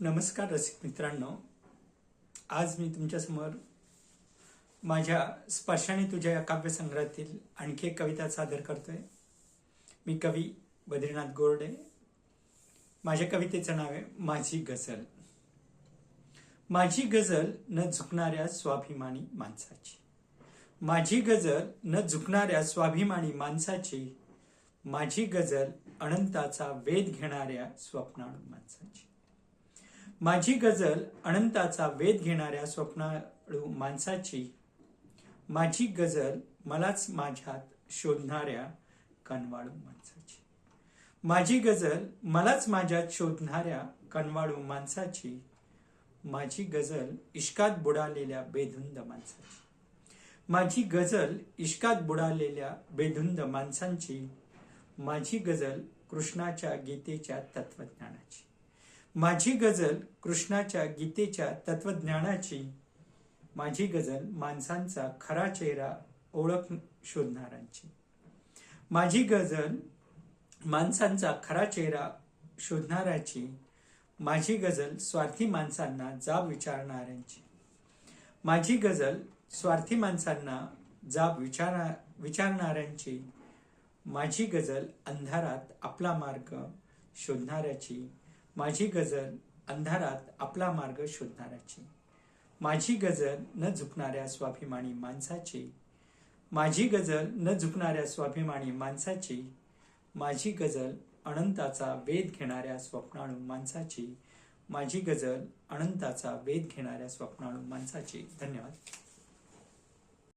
नमस्कार रसिक मित्रांनो. आज मी तुमच्यासमोर माझ्या स्पर्शाने तुझ्या या काव्यसंग्रहातील आणखी एक कविता सादर करतोय. मी कवी बद्रीनाथ गोरडे. माझ्या कवितेचं नाव आहे माझी गझल. माझी गझल न झुकणाऱ्या स्वाभिमानी माणसाची. माझी गझल न झुकणाऱ्या स्वाभिमानी माणसाची. माझी गझल अनंताचा वेध घेणाऱ्या स्वप्नाळू माणसाची. माझी गझल अनंताचा वेध घेणाऱ्या स्वप्नाळू माणसाची. माझी गझल मलाच माझ्यात शोधणाऱ्या कनवाळू माणसाची. माझी गझल मलाच माझ्यात शोधणाऱ्या कनवाळू माणसाची. माझी गझल इश्कात बुडालेल्या बेधुंद माणसाची. माझी गझल इश्कात बुडालेल्या बेधुंद माणसांची. माझी गझल कृष्णाच्या गीतेच्या तत्वज्ञानाची. माझी गझल कृष्णाच्या गीतेच्या तत्वज्ञानाची माझी गझल माणसांचा खरा चेहरा ओळख शोधणाऱ्यांची. माझी गझल माणसांचा खरा चेहरा शोधणाऱ्याची माझी गझल स्वार्थी माणसांना जाब विचारणाऱ्यांची. माझी गझल स्वार्थी माणसांना जाब विचारा विचारणाऱ्यांची माझी गझल अंधारात आपला मार्ग शोधणाऱ्याची माझी गजल अंधारात आपला मार्ग शोधणाऱ्याची. माझी गजल न झुकणाऱ्या स्वाभिमानी माणसाची. माझी गजल न झुकणाऱ्या स्वाभिमानी माणसाची. माझी गजल अनंताचा वेध घेणाऱ्या स्वप्नाळू माणसाची. माझी गजल अनंताचा वेध घेणाऱ्या स्वप्नाळू माणसाची. धन्यवाद.